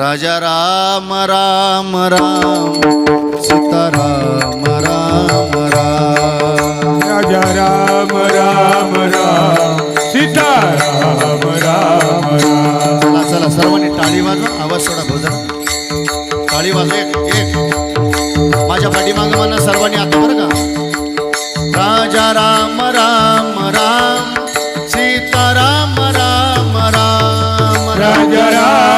राजा राम राम राम सीताराम राम राम राजा राम राम राम सीता राम राम राम। चला चला सर्वांनी टाळी वाजवा आवाज सोडा भोजन। टाळी वाजवा एक एक. माझ्या पाठीमागं म्हणा सर्वांनी आता बरं का? राजा राम राम राम सीताराम राम राम। राजा राम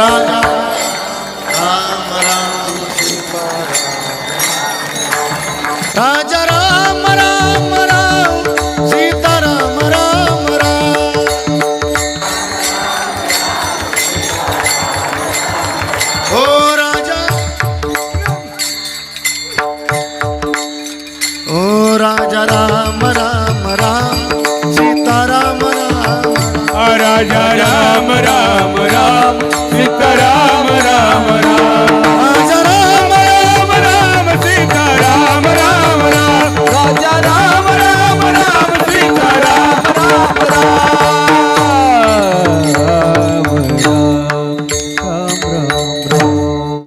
राम राजा राम राम राजा राम राम राम सीताराम राम राम. ओ राजा. ओ राजा राम राम राम सीताराम राम राम. राजा राम राम राम.